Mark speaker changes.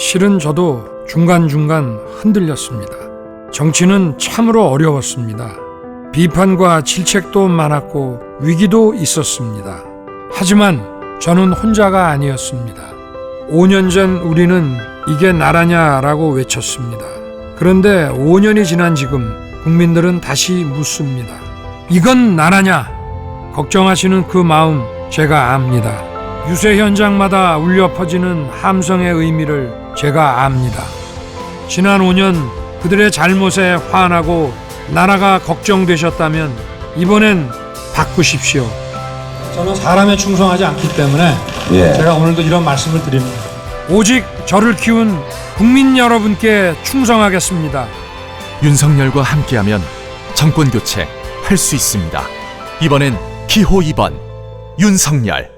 Speaker 1: 실은 저도 중간중간 흔들렸습니다. 정치는 참으로 어려웠습니다. 비판과 질책도 많았고 위기도 있었습니다. 하지만 저는 혼자가 아니었습니다. 5년 전 우리는 이게 나라냐라고 외쳤습니다. 그런데 5년이 지난 지금 국민들은 다시 묻습니다. 이건 나라냐? 걱정하시는 그 마음 제가 압니다. 유세 현장마다 울려 퍼지는 함성의 의미를 제가 압니다. 지난 5년 그들의 잘못에 화나고 나라가 걱정되셨다면 이번엔 바꾸십시오. 저는 사람에 충성하지 않기 때문에
Speaker 2: 예.
Speaker 1: 제가 오늘도 이런 말씀을 드립니다. 오직 저를 키운 국민 여러분께 충성하겠습니다.
Speaker 3: 윤석열과 함께하면 정권 교체 할 수 있습니다. 이번엔 기호 2번 윤석열.